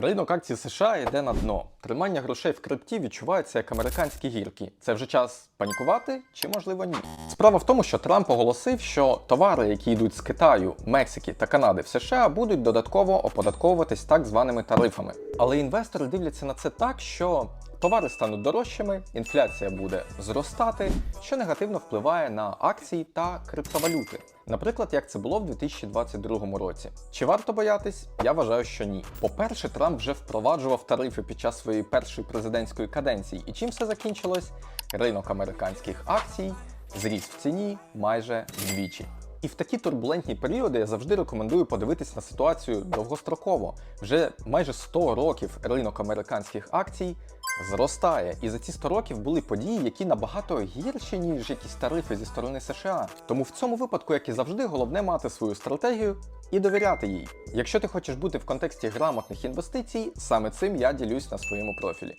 Ринок акцій США йде на дно. Тримання грошей в крипті відчувається як американські гірки. Це вже час панікувати чи можливо ні? Справа в тому, що Трамп оголосив, що товари, які йдуть з Китаю, Мексики та Канади в США, будуть додатково оподатковуватись так званими тарифами. Але інвестори дивляться на це так, що товари стануть дорожчими, інфляція буде зростати, що негативно впливає на акції та криптовалюти. Наприклад, як це було в 2022 році. Чи варто боятись? Я вважаю, що ні. По-перше, Трамп вже впроваджував тарифи під час своєї першої президентської каденції. І чим все закінчилось? Ринок американських акцій зріс в ціні майже вдвічі. І в такі турбулентні періоди я завжди рекомендую подивитись на ситуацію довгостроково. Вже майже 100 років ринок американських акцій зростає. І за ці 100 років були події, які набагато гірші, ніж якісь тарифи зі сторони США. Тому в цьому випадку, як і завжди, головне мати свою стратегію і довіряти їй. Якщо ти хочеш бути в контексті грамотних інвестицій, саме цим я ділюсь на своєму профілі.